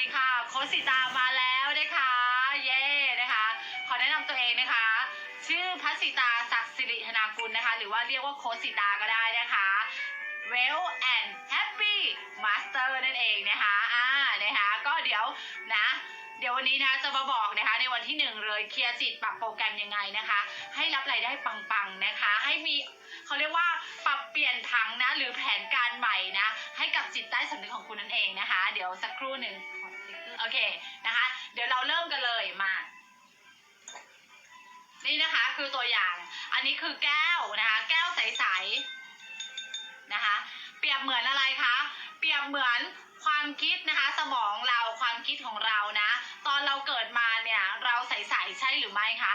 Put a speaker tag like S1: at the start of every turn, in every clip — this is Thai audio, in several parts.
S1: ดีค่ะโคสิตามาแล้วนะคะเย้นะคะ ขอแนะนำตัวเองนะคะ ชื่อพัชสิตาศักดิ์สิริธนากุลนะคะ หรือว่าเรียกว่าโคสิตาก็ได้นะคะ Well and Happy Master นั่นเองนะคะอ่านะคะก็เดี๋ยวนะเดี๋ยววันนี้นะจะมาบอกนะคะในวันที่หนึ่งเลยเคลียร์จิตปรับโปรแกรมยังไงนะคะ ให้รับรายได้ปังๆนะคะ ให้มีเขาเรียกว่าปรับเปลี่ยนผังนะหรือแผนการใหม่นะ ให้กับจิตใต้สำนึกของคุณนั่นเองนะคะ เดี๋ยวสักครู่หนึ่ง โอเคนะคะ เดี๋ยวเราเริ่มกันเลยมา นี่นะคะคือตัวอย่าง อันนี้คือแก้วนะคะ แก้วใสๆนะคะ เปรียบเหมือนอะไรคะ เปรียบเหมือนความคิดนะคะ สมองเราความคิดของเรานะ ตอนเราเกิดมาเนี่ยเราใสๆใช่หรือไม่คะ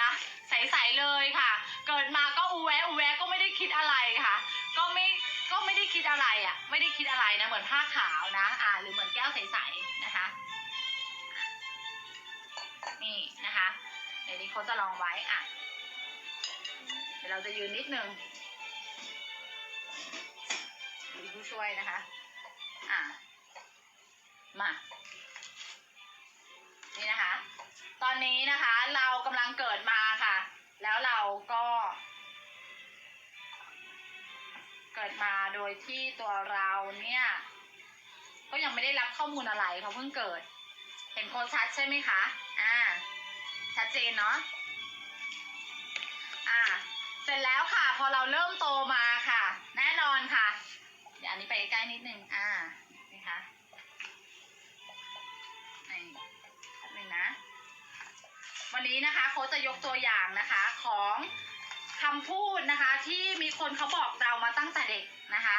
S1: นะใสๆเลยค่ะ เกิดมาก็อูแวะอูแวะก็ไม่ได้คิดอะไรค่ะ ก็ไม่ก็ไม่ได้คิดอะไรอะ่ะ ไม่ได้คิดอะไรนะ เหมือนผ้าขาวนะ อ่า หรือเหมือนแก้วใสๆนะคะ นี่นะคะ เดี๋ยวนี้เขาจะลองไว้อะ เดี๋ยวเราจะยืนนิดนึงมีผู้ช่วยนะคะ อะ มา นี่นะคะ ตอนนี้นะคะเรากำลังเกิดมา เกิดมาโดยที่ตัวเราเนี่ย ก็ยังไม่ได้รับข้อมูลอะไรเพราะเพิ่งเกิด เห็นโคนชัดใช่ไหมคะ อ่า ชัดเจนเนาะ อ่า เสร็จแล้วค่ะ พอเราเริ่มโตมาค่ะ แน่นอนค่ะ เดี๋ยวอันนี้ไปใกล้นิดนึง อ่า นี่คะนี่แป๊บนึงนะ วันนี้นะคะโค้ชจะยกตัวอย่างนะคะของ คำพูดนะคะ ที่มีคนเขาบอกเรามาตั้งแต่เด็กนะคะ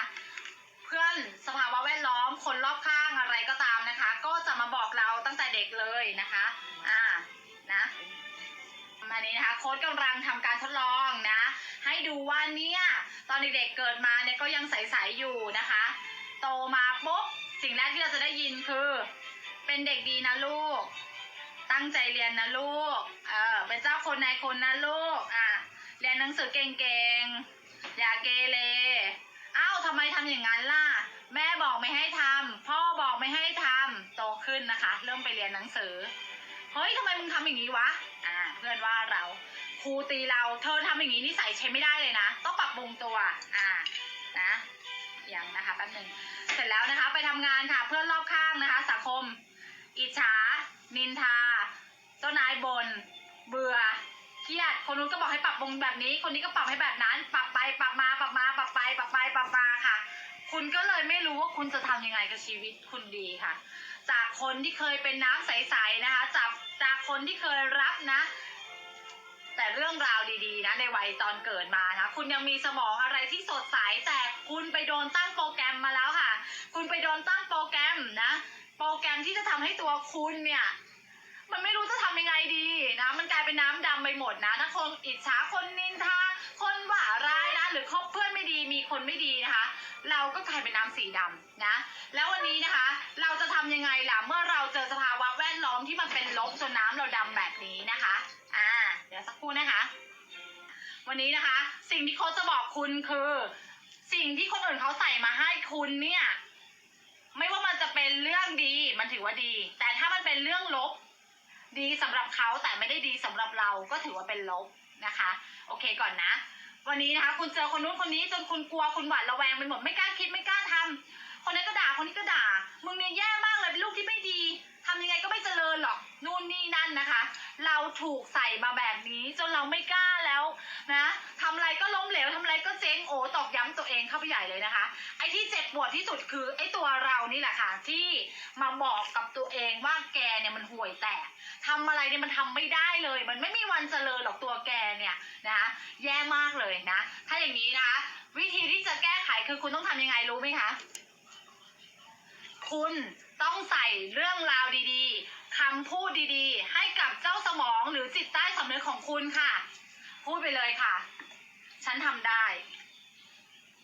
S1: เพื่อนสภาวะแวดล้อมคนรอบข้างอะไรก็ตามนะคะ ก็จะมาบอกเราตั้งแต่เด็กเลยนะคะอ่านะอันนี้นะคะโค้ดกำลังทำการทดลองนะ ให้ดูว่าเนี่ยตอนเด็กๆเกิดมาเนี่ยก็ยังใสๆอยู่นะคะ โตมาปุ๊บสิ่งแรกที่เราจะได้ยินคือ เป็นเด็กดีนะลูก ตั้งใจเรียนนะลูกเออเป็นเจ้าคนนายคนนะลูกอะ เรียนหนังสือเก่งๆ อย่าเกเรอ้าวทำไมทำอย่างนั้นล่ะ แม่บอกไม่ให้ทำพ่อบอกไม่ให้ทำโตขึ้นนะคะ เริ่มไปเรียนหนังสือ เฮ้ยทำไมมึงทำอย่างนี้วะ อ่า เพื่อนว่าเรา ครูตีเรา เธอทำอย่างนี้นิสัยใช้ไม่ได้เลยนะ ต้องปรับปรุงตัว อ่า นะอย่างนะคะแป๊บหนึ่งเสร็จแล้วนะคะ ไปทำงานค่ะ เพื่อนรอบข้างนะคะ สังคม อิจฉา นินทา เจ้านายบนเบื่อ เครียด คนนู้นก็บอกให้ปรับปรุงแบบนี้ คนนี้ก็ปรับให้แบบนั้น ปรับไปปรับมาปรับมาปรับไปปรับไปปรับมาค่ะ คุณก็เลยไม่รู้ว่าคุณจะทำยังไงกับชีวิตคุณดีค่ะ จากคนที่เคยเป็นน้ำใสๆนะคะจากจากคนที่เคยรับนะ แต่เรื่องราวดีๆนะในวัยตอนเกิดมานะคุณยังมีสมองอะไรที่สดใสแต่คุณไปโดนตั้งโปรแกรมมาแล้วค่ะ คุณไปโดนตั้งโปรแกรมนะ โปรแกรมที่จะทำให้ตัวคุณเนี่ย มันไม่รู้จะทำยังไงดีนะ มันกลายเป็นน้ำดำไปหมดนะถ้าคนอิจฉาคนนินทาคนว่าร้ายนะ หรือคบเพื่อนไม่ดีมีคนไม่ดีนะคะ เราก็กลายเป็นน้ำสีดำนะ แล้ววันนี้นะคะ เราจะทำยังไงล่ะเมื่อเราเจอสภาวะแวดล้อมที่มันเป็นลบจนน้ำเราดำแบบนี้นะคะอ่าเดี๋ยวสักครู่นะคะ วันนี้นะคะ สิ่งที่โค้ชจะบอกคุณคือ สิ่งที่คนอื่นเขาใส่มาให้คุณเนี่ยไม่ว่ามันจะเป็นเรื่องดีมันถือว่าดี แต่ถ้ามันเป็นเรื่องลบ ดีสำหรับเขาแต่ไม่ได้ดีสำหรับเราก็ถือว่าเป็นลบนะคะ โอเคก่อนนะ วันนี้นะคะ คุณเจอคนนู้นคนนี้จนคุณกลัวคุณหวาดระแวงไปหมดไม่กล้าคิดไม่กล้าทำคนนี้ก็ด่าคนนี้ก็ด่า มึงเนี่ยแย่มากเลยเป็นลูกที่ไม่ดีทำยังไงก็ไม่เจริญหรอกนู่นนี่นั่นนะคะ เราถูกใส่มาแบบนี้จนเราไม่กล้าแล้วนะ ทำอะไรก็เหลวทำอะไรก็เจ๊งโอ้ตอกย้ำตัวเองเข้าไปใหญ่เลยนะคะ ไอ้ที่เจ็บปวดที่สุดคือไอ้ตัวเรานี่แหละค่ะที่มาบอกกับตัวเองว่าแกเนี่ยมันห่วยแตกทำอะไรเนี่ยมันทำไม่ได้เลย มันไม่มีวันเจริญหรอกตัวแกเนี่ยนะคะแย่มากเลยนะ ถ้าอย่างนี้นะคะวิธีที่จะแก้ไขคือคุณต้องทำยังไงรู้ไหมคะคุณต้องใส่เรื่องราวดีๆคำพูดดีๆ ให้กับเจ้าสมองหรือจิตใต้สำนึกของคุณค่ะ พูดไปเลยค่ะ ฉันทำได้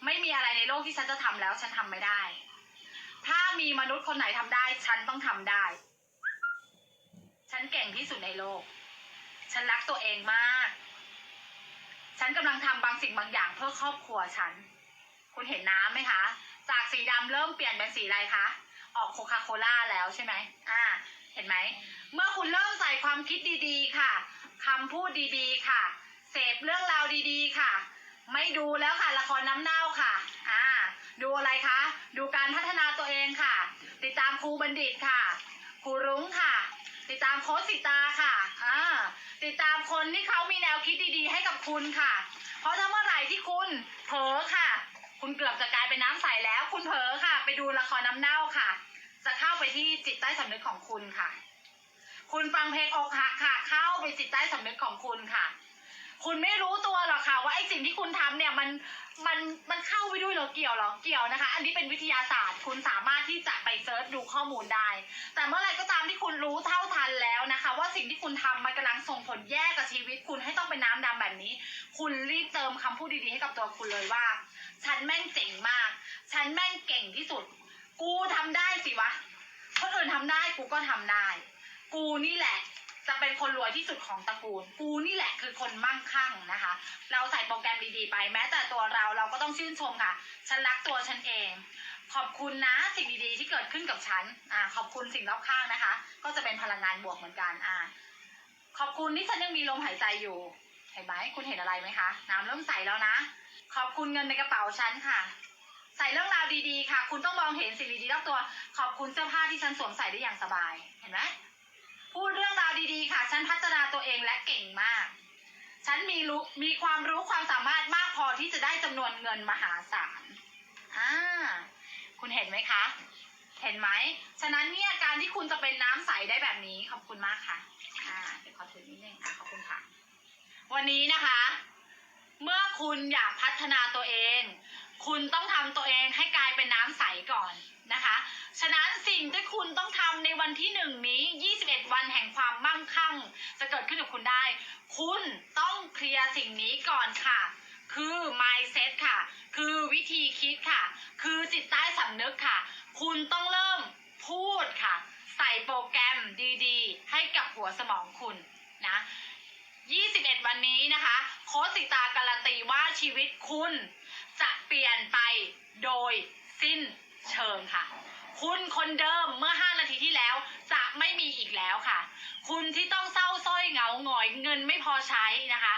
S1: ไม่มีอะไรในโลกที่ฉันจะทำแล้ว ฉันทำไม่ได้ ถ้ามีมนุษย์คนไหนทำได้ ฉันต้องทำได้ ฉันเก่งที่สุดในโลก ฉันรักตัวเองมาก ฉันกำลังทำบางสิ่งบางอย่างเพื่อครอบครัวฉัน คุณเห็นน้ำไหมคะ จากสีดำเริ่มเปลี่ยนเป็นสีอะไรคะ ออกโคคาโคล่าแล้วใช่ไหมอ่า เห็นไหม เมื่อคุณเริ่มใส่ความคิดดีๆ ค่ะคำพูดดีๆ ค่ะ เสพเรื่องราวดีๆค่ะ ไม่ดูแล้วค่ะละครน้ำเน่าค่ะ อ่า ดูอะไรคะ ดูการพัฒนาตัวเองค่ะ ติดตามครูบัณฑิตค่ะ ครูรุ้งค่ะ ติดตามโค้ชสิตาค่ะ อ่า ติดตามคนที่เขามีแนวคิดดีๆ ให้กับคุณค่ะ เพราะถ้าเมื่อไหร่ที่คุณเผลอค่ะ คุณเกือบจะกลายเป็นน้ำใสแล้ว คุณเผลอค่ะ ไปดูละครน้ำเน่าค่ะ จะเข้าไปที่จิตใต้สำนึกของคุณค่ะ คุณฟังเพลงอกหักค่ะ เข้าไปจิตใต้สำนึกของคุณค่ะ คุณไม่รู้ตัวหรอกค่ะว่าไอ้สิ่งที่คุณทำเนี่ยมันมันมันเข้าไปด้วยหรอเกี่ยวหรอเกี่ยวนะคะ อันนี้เป็นวิทยาศาสตร์ คุณสามารถที่จะไปเซิร์ชดูข้อมูลได้ แต่เมื่อไหรก็ตามที่คุณรู้เท่าทันแล้วนะคะ ว่าสิ่งที่คุณทำมันกำลังส่งผลแย่กับชีวิต คุณให้ต้องเป็นน้ำดำแบบนี้ คุณรีบเติมคำพูดดีๆให้กับตัวคุณเลยว่า ฉันแม่งเจ๋งมาก ฉันแม่งเก่งที่สุด กูทำได้สิวะคนอื่นทำได้กูก็ทำได้ กูนี่แหละ จะเป็นคนรวยที่สุดของตระกูล กูนี่แหละคือคนมั่งคั่งนะคะ เราใส่โปรแกรมดีๆไป แม้แต่ตัวเราเราก็ต้องชื่นชมค่ะ ฉันรักตัวฉันเอง ขอบคุณนะสิ่งดีๆ ที่เกิดขึ้นกับฉัน อ่า ขอบคุณสิ่งรอบข้างนะคะ ก็จะเป็นพลังงานบวกเหมือนกัน อ่า ขอบคุณที่ฉันยังมีลมหายใจอยู่ เห็นไหมคุณเห็นอะไรไหมคะ น้ำเริ่มใสแล้วนะ ขอบคุณเงินในกระเป๋าฉันค่ะใส่เรื่องราวดีๆค่ะ คุณต้องมองเห็นสิ่งดีๆรอบตัว ขอบคุณเสื้อผ้าที่ฉันสวมใส่ได้อย่างสบาย เห็นไหม พูดเรื่องราวดีๆ ค่ะ ฉันพัฒนาตัวเองและเก่งมาก ฉันมีรู้มีความรู้ความสามารถมากพอที่จะได้จำนวนเงินมหาศาลอ่าคุณเห็นไหมคะ เห็นไหม ฉะนั้นเนี่ยการที่คุณจะเป็นน้ำใสได้แบบนี้ขอบคุณมากค่ะอ่าเดี๋ยวขอถือนิดนึงอะขอบคุณค่ะ วันนี้นะคะ เมื่อคุณอยากพัฒนาตัวเอง คุณต้องทำตัวเองให้กลายเป็นน้ำใสก่อนนะคะ ฉะนั้นสิ่งที่คุณต้องทำในวันที่หนึ่งนี้ 21 วันแห่งความมั่งคั่ง จะเกิดขึ้นกับคุณได้ คุณต้องเคลียร์สิ่งนี้ก่อนค่ะ คือ mindset ค่ะ คือวิธีคิดค่ะ คือจิตใต้สำนึกค่ะ คุณต้องเริ่มพูดค่ะ ใส่โปรแกรมดีๆ ให้กับหัวสมองคุณนะ 21 วันนี้นะคะ โค้ชสิตาการันตีว่าชีวิตคุณจะเปลี่ยนไปโดยสิ้นเชิงค่ะ คุณคนเดิมเมื่อ 5 นาทีที่แล้ว จะไม่มีอีกแล้วค่ะ คุณที่ต้องเศร้าสร้อยเหงาหงอยเงินไม่พอใช้นะคะ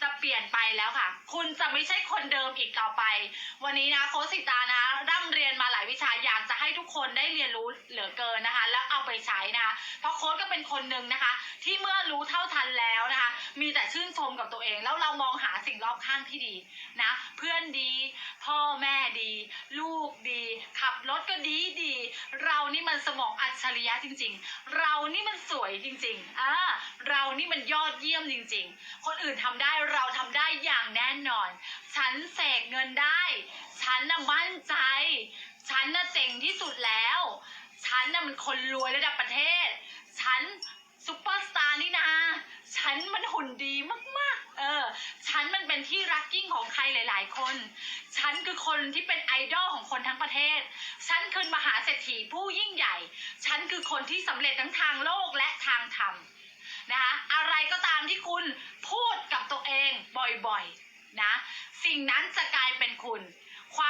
S1: จะเปลี่ยนไปแล้วค่ะ คุณจะไม่ใช่คนเดิมอีกต่อไป วันนี้นะโคสิตานะ ร่ำเรียนมาหลายวิชาอยากจะให้ทุกคนได้เรียนรู้เหลือเกินนะคะ แล้วเอาไปใช้นะคะ เพราะโค้ชก็เป็นคนหนึ่งนะคะ ที่เมื่อรู้เท่าทันแล้วนะคะ มีแต่ชื่นชมกับตัวเอง แล้วเรามองหาสิ่งรอบข้างที่ดีนะ เพื่อนดี พ่อแม่ดี ลูกดี ขับรถก็ดีดี เรานี่มันสมองอัจฉริยะจริง ๆ เรานี่มันสวยจริงๆอ่าเรานี่มันยอดเยี่ยมจริง ๆ คนอื่นทำได้เราทำได้อย่างแน่นอน ฉันเสกเงินได้ ฉันน่ะมั่นใจฉันน่ะเจ๋งที่สุดแล้ว ฉันน่ะมันคนรวยระดับประเทศ ฉันซุปเปอร์สตาร์นี่นะ ฉันมันหุ่นดีมากๆ เออ ฉันมันเป็นที่รักยิ่งของใครหลาย ๆ คน ฉันคือคนที่เป็นไอดอลของคนทั้งประเทศ ฉันคือมหาเศรษฐีผู้ยิ่งใหญ่ ฉันคือคนที่สำเร็จทั้งทางโลกและทางธรรมนะคะอะไรก็ตามที่คุณพูดกับตัวเองบ่อยๆ นะ สิ่งนั้นจะกลายเป็นคุณ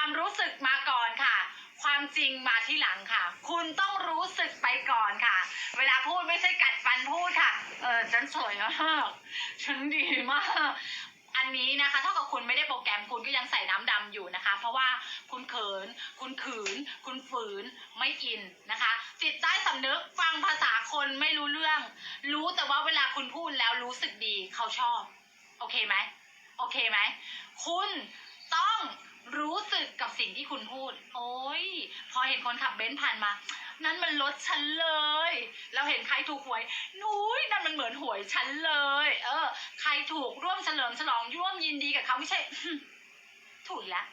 S1: ความรู้สึกมาก่อนค่ะ ความจริงมาที่หลังค่ะ คุณต้องรู้สึกไปก่อนค่ะ เวลาพูดไม่ใช่กัดฟันพูดค่ะ เออฉันสวยมากฉันดีมาก อันนี้นะคะเท่ากับคุณไม่ได้โปรแกรมคุณก็ยังใส่น้ำดำอยู่นะคะ เพราะว่าคุณเขิน คุณขืน คุณฝืนไม่อินนะคะ จิตใต้สำนึกฟังภาษาคนไม่รู้เรื่อง รู้แต่ว่าเวลาคุณพูดแล้วรู้สึกดีเขาชอบ โอเคไหมโอเคไหม คุณ รู้สึกกับสิ่งที่คุณพูด โอ้ย พอเห็นคนขับเบนซ์ผ่านมา นั่นมันรถฉันเลย เราเห็นใครถูกหวยนุ้ยนั่นมันเหมือนหวยฉันเลย เออ ใครถูกร่วมเฉลิมฉลองร่วมยินดีกับเขาไม่ใช่ ถูกอีกแล้ว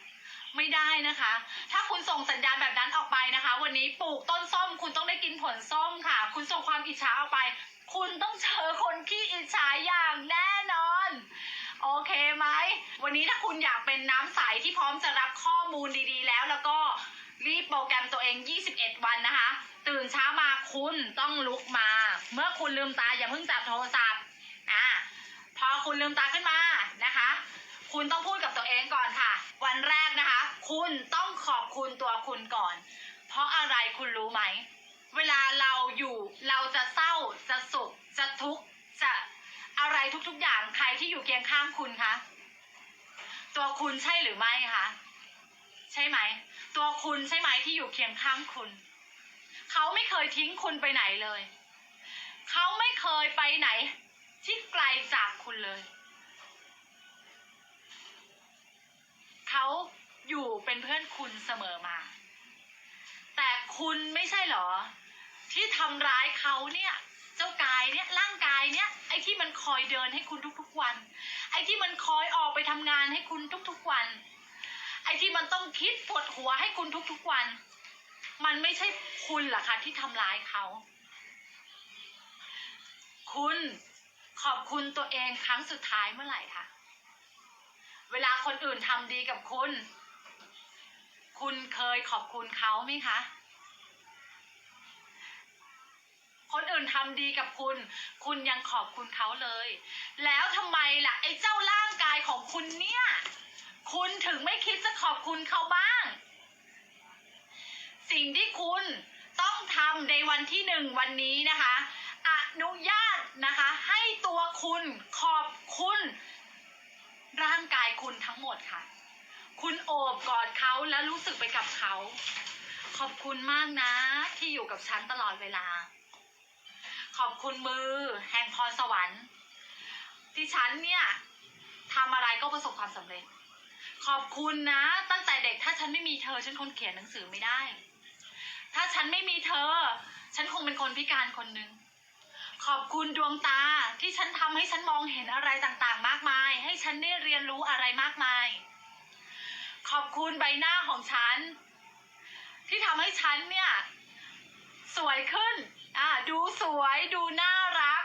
S1: ไม่ได้นะคะ ถ้าคุณส่งสัญญาณแบบนั้นออกไปนะคะ วันนี้ปลูกต้นส้ม คุณต้องได้กินผลส้มค่ะ คุณส่งความอิจฉาออกไป คุณต้องเจอคนขี้อิจฉาอย่างแน่นอน โอเคไหม วันนี้ถ้าคุณอยากเป็นน้ำใสที่พร้อมจะรับข้อมูลดีๆ แล้วแล้วก็รีบโปรแกรมตัวเอง 21 วันนะคะ ตื่นเช้ามาคุณต้องลุกมา เมื่อคุณลืมตาอย่าเพิ่งจับโทรศัพท์อ่าพอคุณลืมตาขึ้นมานะคะ คุณต้องพูดกับตัวเองก่อนค่ะ วันแรกนะคะ คุณต้องขอบคุณตัวคุณก่อน เพราะอะไรคุณรู้ไหม เวลาเราอยู่เราจะเศร้าจะสุขจะทุกข์จะอะไรทุกๆอย่างใครที่อยู่เคียงข้างคุณคะ ตัวคุณใช่หรือไม่คะใช่ไหม ตัวคุณใช่ไหมที่อยู่เคียงข้างคุณ เขาไม่เคยทิ้งคุณไปไหนเลย เขาไม่เคยไปไหน ที่ไกลจากคุณเลย เขาอยู่เป็นเพื่อนคุณเสมอมา แต่คุณไม่ใช่เหรอ ที่ทำร้ายเขาเนี่ย เจ้ายเนี่ยร่างกายเนี่ยไอ้ที่มันคอยเดินให้คุณทุกๆวัน ไอ้ที่มันคอยออกไปทำงานให้คุณทุกๆวัน ไอ้ที่มันต้องคิดปวดหัวให้คุณทุกๆวัน มันไม่ใช่คุณหรอคะที่ทำร้ายเขา คุณขอบคุณตัวเองครั้งสุดท้ายเมื่อไหร่คะเวลาคนอื่นทำดีกับคุณ คุณเคยขอบคุณเขาไหมคะ คนอื่นทำดีกับคุณ คุณยังขอบคุณเขาเลย แล้วทำไมล่ะไอ้เจ้าร่างกายของคุณเนี่ย คุณถึงไม่คิดจะขอบคุณเขาบ้าง สิ่งที่คุณต้องทำในวันที่หนึ่งวันนี้นะคะ อนุญาตนะคะ ให้ตัวคุณขอบคุณ ร่างกายคุณทั้งหมดค่ะ คุณโอบกอดเขาแล้วรู้สึกไปกับเขา ขอบคุณมากนะที่อยู่กับฉันตลอดเวลา ขอบคุณมือแห่งพรสวรรค์ ที่ฉันเนี่ยทำอะไรก็ประสบความสำเร็จ ขอบคุณนะ ตั้งแต่เด็กถ้าฉันไม่มีเธอ ฉันคงเขียนหนังสือไม่ได้ ถ้าฉันไม่มีเธอ ฉันคงเป็นคนพิการคนหนึ่งขอบคุณดวงตาที่ฉันทำให้ฉันมองเห็นอะไรต่างๆ มากมาย ให้ฉันได้เรียนรู้อะไรมากมาย ขอบคุณใบหน้าของฉัน ที่ทำให้ฉันเนี่ย สวยขึ้น อ่าดูสวยดูน่ารัก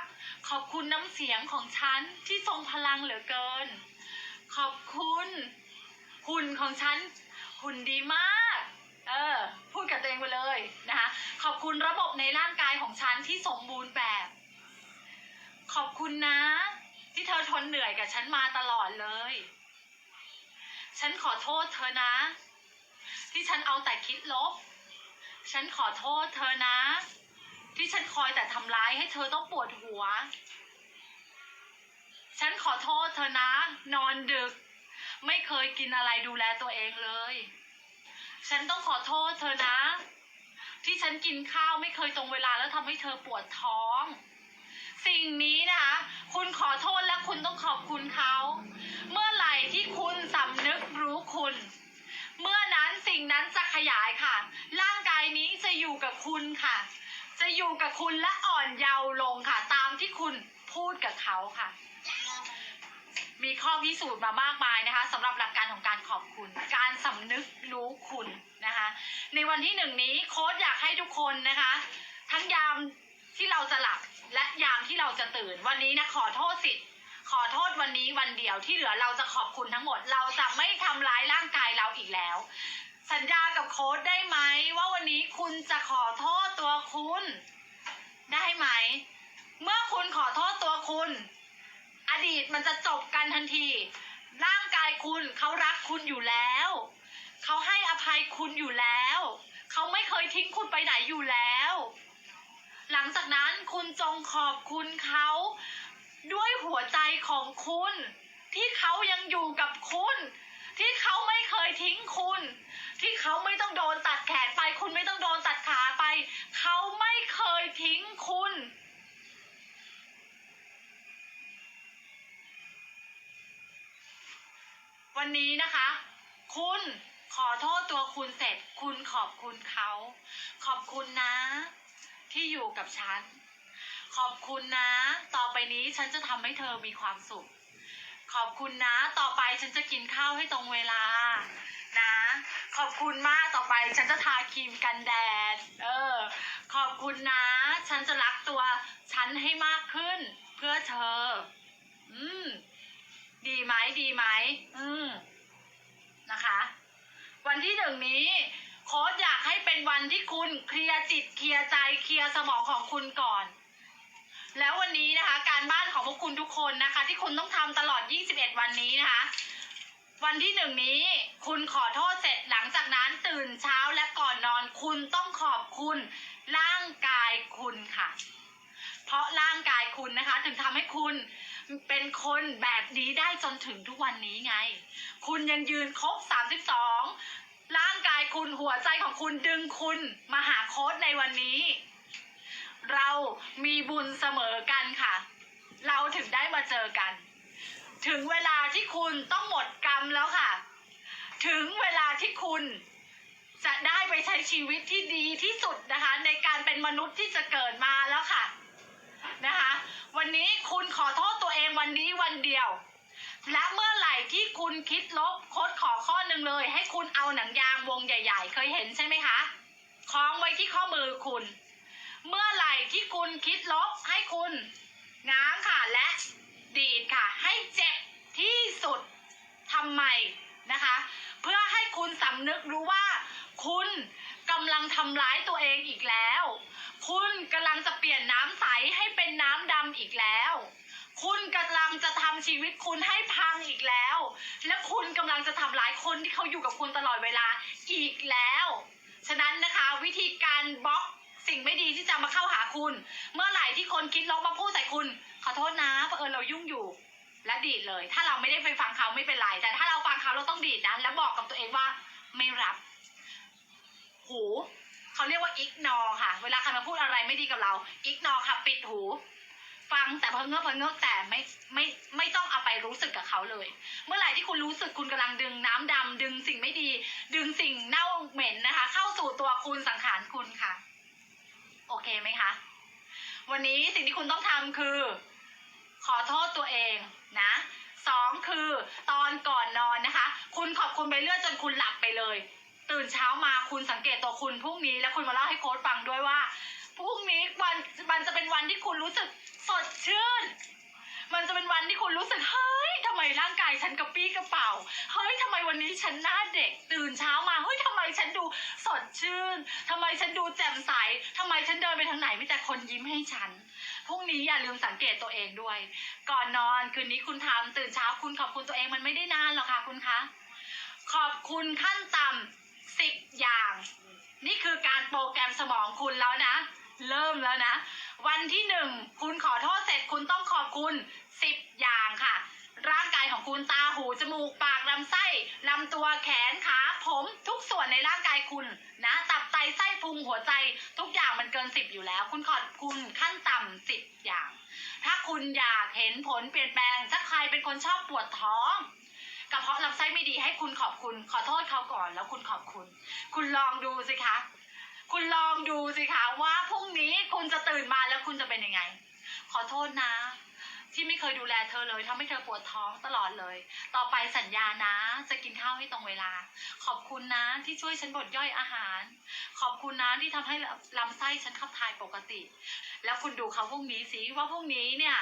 S1: ขอบคุณน้ำเสียงของฉันที่ทรงพลังเหลือเกิน ขอบคุณหุ่นของฉัน หุ่นดีมาก เออ พูดกับตัวเองไปเลยนะคะ ขอบคุณระบบในร่างกายของฉันที่สมบูรณ์แบบ ขอบคุณนะ ที่เธอทนเหนื่อยกับฉันมาตลอดเลย ฉันขอโทษเธอนะ ที่ฉันเอาแต่คิดลบ ฉันขอโทษเธอนะ ที่ฉันคอยแต่ทำร้ายให้เธอต้องปวดหัว ฉันขอโทษเธอนะ นอนดึก ไม่เคยกินอะไรดูแลตัวเองเลย ฉันต้องขอโทษเธอนะ ที่ฉันกินข้าวไม่เคยตรงเวลาแล้วทำให้เธอปวดท้อง สิ่งนี้นะคะคุณขอโทษและคุณต้องขอบคุณเขา เมื่อไหร่ที่คุณสำนึกรู้คุณเมื่อนั้นสิ่งนั้นจะขยายค่ะ ร่างกายนี้จะอยู่กับคุณค่ะ จะอยู่กับคุณและอ่อนเยาว์ลงค่ะ ตามที่คุณพูดกับเขาค่ะ มีข้อพิสูจน์มามากมายนะคะสำหรับหลักการของการขอบคุณ การสำนึกรู้คุณนะคะ ในวันที่หนึ่งนี้โค้ดอยากให้ทุกคนนะคะ ทั้งยามที่เราจะหลับและยามที่เราจะตื่น วันนี้นะขอโทษสิทธิ์ขอโทษวันนี้วันเดียวที่เหลือเราจะขอบคุณทั้งหมด เราจะไม่ทำร้ายร่างกายเราอีกแล้ว สัญญากับโค้ดได้ไหมว่าวันนี้คุณจะขอโทษ ตัวคุณ ได้ไหม เมื่อคุณขอโทษตัวคุณ อดีตมันจะจบกันทันที ร่างกายคุณเขารักคุณอยู่แล้ว เขาให้อภัยคุณอยู่แล้ว เขาไม่เคยทิ้งคุณไปไหนอยู่แล้ว หลังจากนั้นคุณจงขอบคุณเขา ด้วยหัวใจของคุณ ที่เขายังอยู่กับคุณ ที่เขาไม่เคยทิ้งคุณ ที่เขาไม่ต้องโดนตัดแขนไป คุณไม่ต้องโดนตัดขาไป เขาไม่เคยทิ้งคุณ วันนี้นะคะ คุณขอโทษตัวคุณเสร็จ คุณขอบคุณเขา ขอบคุณนะ ที่อยู่กับฉัน ขอบคุณนะ ต่อไปนี้ฉันจะทำให้เธอมีความสุข ขอบคุณนะ ต่อไปฉันจะกินข้าวให้ตรงเวลา นะ ขอบคุณมากต่อไปฉันจะทาครีมกันแดด เออ ขอบคุณนะ ฉันจะรักตัวฉันให้มากขึ้น เพื่อเธอ อืม ดีไหมดีไหม อืม นะคะ วันที่หนึ่งนี้โค้ดอยากให้เป็นวันที่คุณเคลียร์จิตเคลียร์ใจเคลียร์สมองของคุณก่อน แล้ววันนี้นะคะ การบ้านของพวกคุณทุกคนนะคะ ที่คุณต้องทำตลอด 21 วันนี้นะคะ วันที่หนึ่งนี้ คุณขอโทษเสร็จหลังจากนั้นตื่นเช้าและก่อนนอน คุณต้องขอบคุณร่างกายคุณค่ะ เพราะร่างกายคุณนะคะ ถึงทำให้คุณเป็นคนแบบนี้ได้จนถึงทุกวันนี้ไง คุณยังยืนครบ 32 ร่างกายคุณหัวใจของคุณดึงคุณมาหาโค้ดในวันนี้ เรามีบุญเสมอกันค่ะ เราถึงได้มาเจอกัน ถึงเวลาที่คุณต้องหมดกรรมแล้วค่ะ ถึงเวลาที่คุณจะได้ไปใช้ชีวิตที่ดีที่สุดนะคะ ในการเป็นมนุษย์ที่จะเกิดมาแล้วค่ะนะคะ วันนี้คุณขอโทษตัวเองวันนี้วันเดียว และเมื่อไหร่ที่คุณคิดลบโคดขอข้อหนึ่งเลย ให้คุณเอาหนังยางวงใหญ่ ๆ เคยเห็นใช่ไหมคะคล้องไว้ที่ข้อมือคุณ เมื่อไหร่ที่คุณคิดลบให้คุณง้างค่ะและดีดค่ะ ให้เจ็บที่สุดทำไมนะคะ เพื่อให้คุณสำนึกรู้ว่า คุณกำลังทำร้ายตัวเองอีกแล้ว คุณกำลังจะเปลี่ยนน้ำใสให้เป็นน้ำดำอีกแล้ว คุณกำลังจะทำชีวิตคุณให้พังอีกแล้ว และคุณกำลังจะทำร้ายคนที่เขาอยู่กับคุณตลอดเวลาอีกแล้ว ฉะนั้นนะคะวิธีการบล็อก สิ่งไม่ดีที่จะมาเข้าหาคุณ เมื่อไหร่ที่คนคิดลบมาพูดใส่คุณ ขอโทษนะเผอิญเรายุ่งอยู่ และดีดเลย ถ้าเราไม่ได้ไปฟังเขาไม่เป็นไร แต่ถ้าเราฟังเขาเราต้องดีดนะแล้วบอกกับตัวเองว่าไม่รับ หูเขาเรียกว่าอิกนอค่ะ เวลาใครมาพูดอะไรไม่ดีกับเราอิกนอค่ะ ปิดหู ฟังแต่เพิ่งเงือเพิ่งเงือแต่ไม่ไม่ไม่ต้องเอาไปรู้สึกกับเขาเลย เมื่อไหร่ที่คุณรู้สึกคุณกำลังดึงน้ำดำดึงสิ่งไม่ดี ดึงสิ่งเน่าเหม็นนะคะ เข้าสู่ตัวคุณสังขารคุณค่ะ โอเคไหมคะ วันนี้สิ่งที่คุณต้องทำคือ ขอโทษตัวเองนะสองคือตอนก่อนนอนนะคะ คุณขอบคุณไปเรื่อยจนคุณหลับไปเลย ตื่นเช้ามาคุณสังเกตตัวคุณพรุ่งนี้แล้วคุณมาเล่าให้โค้ชฟังด้วยว่าพรุ่งนี้วันมันจะเป็นวันที่คุณรู้สึกสดชื่น มันจะเป็นวันที่คุณรู้สึกเฮ้ย ทำไมร่างกายฉันกระปี้กระเป๋า เฮ้ยทำไมวันนี้ฉันหน้าเด็กตื่นเช้ามา เฮ้ยทำไมฉันดูสดชื่นทำไมฉันดูแจ่มใสทำไมฉันเดินไปทางไหนมีแต่คนยิ้มให้ฉันพรุ่งนี้อย่าลืมสังเกตตัวเองด้วย ก่อนนอนคืนนี้คุณทำตื่นเช้าคุณขอบคุณตัวเองมันไม่ได้นานหรอกค่ะคุณคะขอบคุณขั้นต่ำสิบอย่าง นี่คือการโปรแกรมสมองคุณแล้วนะ เริ่มแล้วนะ วันที่หนึ่งคุณขอโทษเสร็จคุณต้องขอบคุณสิบอย่างค่ะ ร่างกายของคุณตาหูจมูกปากลำไส้ลำตัวแขนขาผมทุกส่วนในร่างกายคุณนะตับไตไส้พุงหัวใจ ทุกอย่างมันเกินสิบอยู่แล้ว คุณขอบคุณขั้นต่ำสิบอย่าง ถ้าคุณอยากเห็นผลเปลี่ยนแปลงถ้าใครเป็นคนชอบปวดท้องกระเพาะลำไส้ไม่ดีให้คุณขอบคุณ ขอโทษเขาก่อนแล้วคุณขอบคุณ คุณลองดูสิคะคุณลองดูสิคะว่าพรุ่งนี้คุณจะตื่นมาแล้วคุณจะเป็นยังไง ขอโทษนะ ที่ไม่เคยดูแลเธอเลยทำให้เธอปวดท้องตลอดเลย ต่อไปสัญญานะ จะกินข้าวให้ตรงเวลา ขอบคุณนะที่ช่วยฉันบดย่อยอาหาร ขอบคุณนะที่ทำให้ลำไส้ฉันขับถ่ายปกติ แล้วคุณดูเขาพรุ่งนี้สิว่าพรุ่งนี้เนี่ย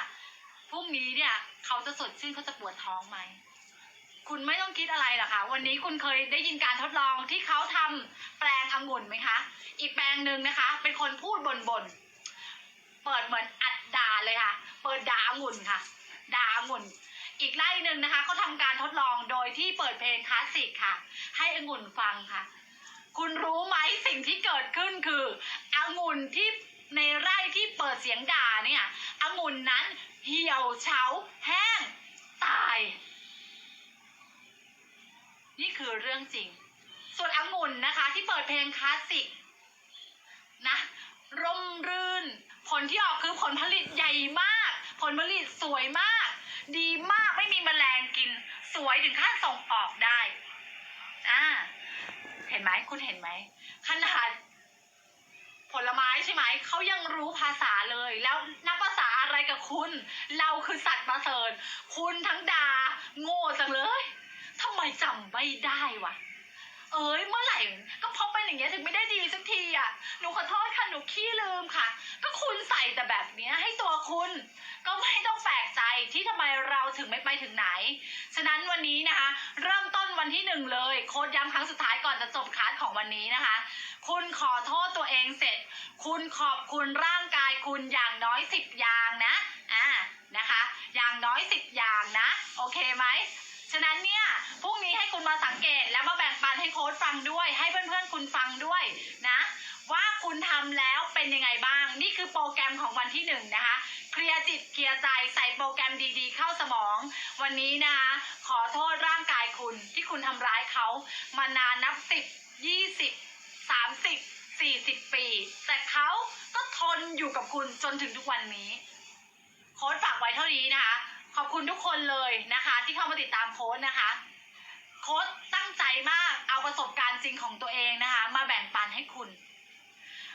S1: พรุ่งนี้เนี่ยเขาจะสดชื่นเขาจะปวดท้องไหมคุณไม่ต้องคิดอะไรหรอกค่ะ วันนี้คุณเคยได้ยินการทดลองที่เขาทำแปลงองุ่นไหมคะ อีกแปลงหนึ่งนะคะ เป็นคนพูดบนบนๆ เปิดเหมือนอัด ด่าเลยค่ะ เปิดด่าองุ่นค่ะ ด่าองุ่น อีกไล่หนึ่งนะคะเขาทำการทดลองโดยที่เปิดเพลงคลาสสิกค่ะ ให้องุ่นฟังค่ะ คุณรู้ไหมสิ่งที่เกิดขึ้นคือองุ่นที่ในไร่ที่เปิดเสียงด่าเนี่ยองุ่นนั้นเหี่ยวเฉาแห้งตาย นี่คือเรื่องจริง ส่วนองุ่นนะคะที่เปิดเพลงคลาสสิกนะร่มรื่น ผลที่ออกคือผลผลิตใหญ่มาก ผลผลิตสวยมาก ดีมากไม่มีแมลงกิน สวยถึงขั้นส่งออกได้อ่าเห็นไหมคุณเห็นไหมขนาดผลไม้ใช่ไหม เขายังรู้ภาษาเลย แล้วนับภาษาอะไรกับคุณ เราคือสัตว์ประเสริฐ คุณทั้งดา โง่จังเลยทำไมจำไม่ได้วะ เอ้ยเมื่อไหร่ ก็เพราะเป็นอย่างเงี้ยถึงไม่ได้ดีสักทีอะหนูขอโทษค่ะหนูขี้ลืมค่ะ ก็คุณใส่แต่แบบเนี้ยให้ตัวคุณ ก็ไม่ต้องแปลกใจที่ทำไมเราถึงไม่ไปถึงไหน ฉะนั้นวันนี้นะคะ เริ่มต้นวันที่หนึ่งเลยโค้ดย้ำครั้งสุดท้ายก่อนจะจบคลาสของวันนี้นะคะ คุณขอโทษตัวเองเสร็จ คุณขอบคุณร่างกายคุณอย่างน้อยสิบอย่างนะอ่านะคะ อย่างน้อยสิบอย่างนะ โอเคไหม ฉะนั้นเนี่ยพรุ่งนี้ให้คุณมาสังเกตแล้วมาแบ่งปันให้โค้ชฟังด้วย ให้เพื่อนๆคุณฟังด้วยนะ ว่าคุณทำแล้วเป็นยังไงบ้าง นี่คือโปรแกรมของวันที่หนึ่งนะคะเคลียร์จิตเคลียร์ใจใส่โปรแกรมดีๆ เข้าสมอง วันนี้นะคะขอโทษร่างกายคุณที่คุณทำร้ายเขามานานนับสิบยี่สิบสามสิบสี่สิบปี แต่เขาก็ทนอยู่กับคุณจนถึงทุกวันนี้ โค้ดฝากไว้เท่านี้นะคะ อบคุณทุกคนเลยนะคะ ที่เข้ามาติดตามโค้ดนะคะ โค้ดตั้งใจมากเอาประสบการณ์จริงของตัวเองนะคะ มาแบ่งปันให้คุณ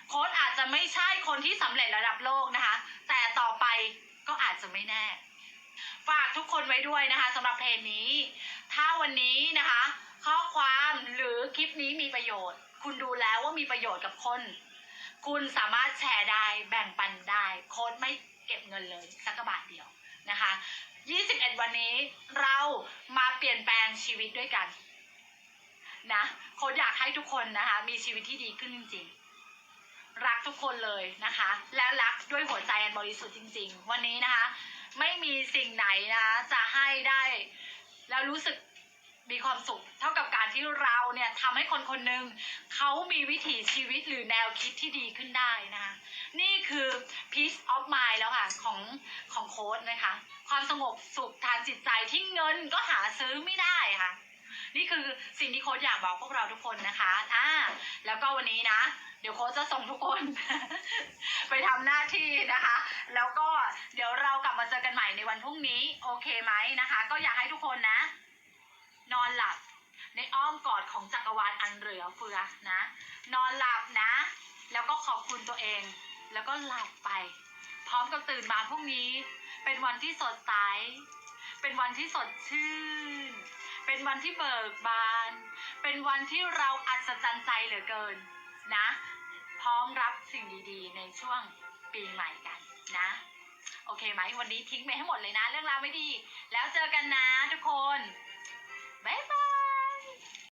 S1: โค้ดอาจจะไม่ใช่คนที่สำเร็จระดับโลกนะคะ แต่ต่อไปก็อาจจะไม่แน่ ฝากทุกคนไว้ด้วยนะคะสำหรับเพลงนี้ ถ้าวันนี้นะคะ ข้อความหรือคลิปนี้มีประโยชน์ คุณดูแล้วว่ามีประโยชน์กับคน คุณสามารถแชร์ได้แบ่งปันได้ โค้ดไม่เก็บเงินเลยสักบาทเดียวนะคะ 21 วันนี้เรามาเปลี่ยนแปลงชีวิตด้วยกันนะโค้ดอยากให้ทุกคนนะคะ มีชีวิตที่ดีขึ้นจริง ๆ รักทุกคนเลยนะคะ และรักด้วยหัวใจอันบริสุทธิ์จริง ๆ วันนี้นะคะ ไม่มีสิ่งไหนนะคะจะให้ได้ แล้วรู้สึก มีความสุขเท่ากับการที่เราเนี่ยทำให้คนคนหนึ่งเขามีวิถีชีวิตหรือแนวคิดที่ดีขึ้นได้นะคะ นี่คือ peace of mind แล้วค่ะ ของของโค้ดนะคะ ความสงบสุขทางจิตใจที่เงินก็หาซื้อไม่ได้ค่ะ นี่คือสิ่งที่โค้ดอยากบอกพวกเราทุกคนนะคะอ่าแล้วก็วันนี้นะ เดี๋ยวโค้ชจะส่งทุกคน ไปทำหน้าที่นะคะ แล้วก็เดี๋ยวเรากลับมาเจอกันใหม่ในวันพรุ่งนี้ โอเคไหมนะคะ ก็อยากให้ทุกคนนะ นอนหลับ ในอ้อมกอดของจักรวาลอันเหลือเฟือนะ นอนหลับนะ แล้วก็ขอบคุณตัวเอง แล้วก็หลับไป พร้อมกับตื่นมาพรุ่งนี้ เป็นวันที่สดใส เป็นวันที่สดชื่น เป็นวันที่เบิกบาน เป็นวันที่เราอัศจรรย์ใจเหลือเกินนะ พร้อมรับสิ่งดีๆ ในช่วงปีใหม่กันนะโอเคไหมวันนี้ทิ้งไปให้หมดเลยนะ เรื่องราวไม่ดี แล้วเจอกันนะทุกคน Bye bye.